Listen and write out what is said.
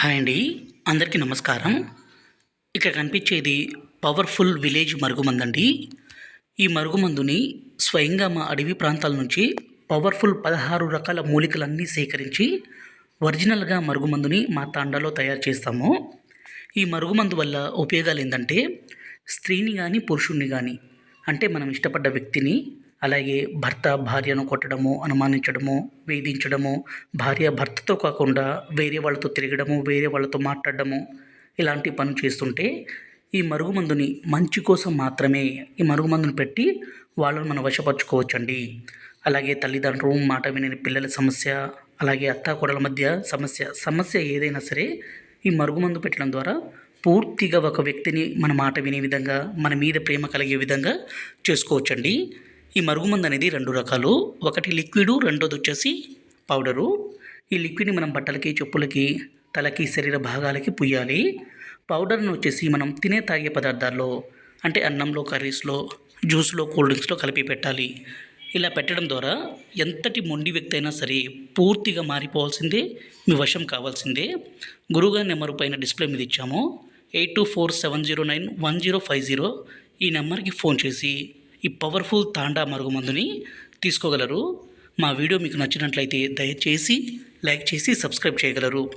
Hi అండి. అందరికీ నమస్కారం. ఇక్కడ కనిపించేది పవర్ఫుల్ విలేజ్ మరుగుమందండి. ఈ మరుగుమందుని స్వయంగా మా అడవి ప్రాంతాల నుంచి పవర్ఫుల్ పదహారు రకాల మూలికలన్నీ సేకరించి ఒరిజినల్గా మరుగుమందుని మా తాండాలో తయారు చేస్తాము. ఈ మరుగుమందు వల్ల ఉపయోగాలు ఏంటంటే స్త్రీని కానీ పురుషుణ్ణి కానీ అంటే మనం ఇష్టపడ్డ వ్యక్తిని అలాగే భర్త భార్యను కొట్టడము అనుమానించడము వేధించడము భార్య భర్తతో కాకుండా వేరే వాళ్ళతో తిరగడము వేరే వాళ్ళతో మాట్లాడడము ఇలాంటి పనులు చేస్తుంటే ఈ మరుగుమందుని మంచి కోసం మాత్రమే ఈ మరుగుమందుని పెట్టి వాళ్ళని మనం వశపరచుకోవచ్చండి. అలాగే తల్లిదండ్రులు మాట వినని పిల్లల సమస్య అలాగే అత్తాకోడల మధ్య సమస్య సమస్య ఏదైనా సరే ఈ మరుగుమందు పెట్టడం ద్వారా పూర్తిగా ఒక వ్యక్తిని మన మాట వినే విధంగా మన మీద ప్రేమ కలిగే విధంగా చేసుకోవచ్చండి. ఈ మరుగుమందు అనేది రెండు రకాలు. ఒకటి లిక్విడ్ రెండోది వచ్చేసి పౌడరు. ఈ లిక్విడ్ని మనం బట్టలకి చెప్పులకి తలకి శరీర భాగాలకి పుయ్యాలి. పౌడర్ని వచ్చేసి మనం తినే తాగే పదార్థాల్లో అంటే అన్నంలో కర్రీస్లో జ్యూస్లో కూల్ డ్రింక్స్లో కలిపి పెట్టాలి. ఇలా పెట్టడం ద్వారా ఎంతటి మొండి వ్యక్తి అయినా సరే పూర్తిగా మారిపోవాల్సిందే మీ వశం కావాల్సిందే. గురుగారి నెంబర్ పైన డిస్ప్లే మీద ఇచ్చాము. Eight two four seven zero nine one zero five zero ఈ నెంబర్కి ఫోన్ చేసి ఈ పవర్ఫుల్ తాండా మరుగుమందుని తీసుకోగలరు. మా వీడియో మీకు నచ్చినట్లయితే దయచేసి లైక్ చేసి సబ్స్క్రైబ్ చేయగలరు.